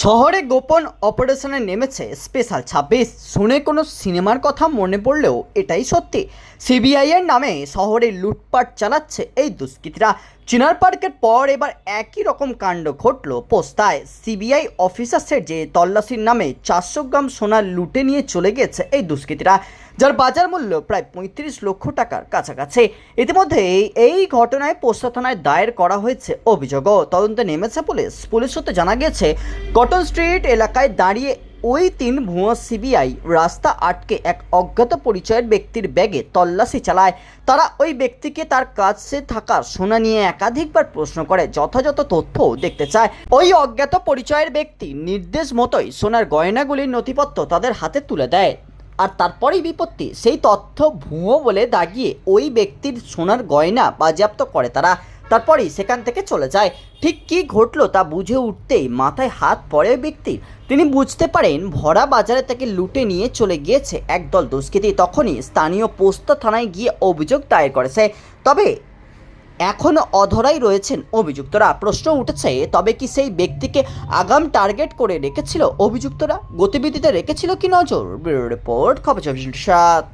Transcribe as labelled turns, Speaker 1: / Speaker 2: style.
Speaker 1: শহরে গোপন অপারেশনে নেমেছে স্পেশাল ছাব্বিশ। শুনে কোনো সিনেমার কথা মনে পড়লেও এটাই সত্যি। সিবিআইয়ের নামে শহরে লুটপাট চালাচ্ছে এই দুষ্কৃতীরা। চিনার পার্কের পর এবার একই রকম কাণ্ড ঘটল পোস্তায়। সিবিআই অফিসার্সের যে তল্লাশির নামে চারশো গ্রাম সোনা লুটে নিয়ে চলে গেছে এই দুষ্কৃতীরা, যার বাজার মূল্য প্রায় পঁয়ত্রিশ লক্ষ টাকার কাছাকাছি। ইতিমধ্যে এই ঘটনায় পোস্তা থানায় দায়ের করা হয়েছে অভিযোগও। তদন্তে নেমেছে পুলিশ। পুলিশ সূত্রে জানা গেছে কটন স্ট্রিট এলাকায় দাঁড়িয়ে ওই তিন ভুয়ো সিবিআই রাস্তা আটকে এক অজ্ঞাত পরিচয়ের ব্যক্তির ব্যাগে তল্লাশি চালায়। তারা ওই ব্যক্তিকে তার কাছে থাকা সোনা নিয়ে একাধিকবার প্রশ্ন করে, যথাযথ তথ্য দেখতে চায়। ওই অজ্ঞাত পরিচয়ের ব্যক্তি নির্দেশ মতোই সোনার গয়নাগুলির নথিপত্র তাদের হাতে তুলে দেয়। আর তারপরেই বিপত্তি, সেই তথ্য ভুয়ো বলে দাগিয়ে ওই ব্যক্তির সোনার গয়না বাজেয়াপ্ত করে তারা। তারপরেই সেখান থেকে চলে যায়। ঠিক কী ঘটলো তা বুঝে উঠতেই মাথায় হাত পড়ে ব্যক্তির। তিনি বুঝতে পারেন ভরা বাজারে তাকে লুটে নিয়ে চলে গিয়েছে একদল দুষ্কৃতী। তখনই স্থানীয় পোস্তা থানায় গিয়ে অভিযোগ দায়ের করেছে। তবে এখনও অধরাই রয়েছেন অভিযুক্তরা। প্রশ্ন উঠেছে, তবে কি সেই ব্যক্তিকে আগাম টার্গেট করে রেখেছিল অভিযুক্তরা? গতিবিধিতে রেখেছিল কি নজর? রিপোর্ট, খবর চব্বিশ সাত।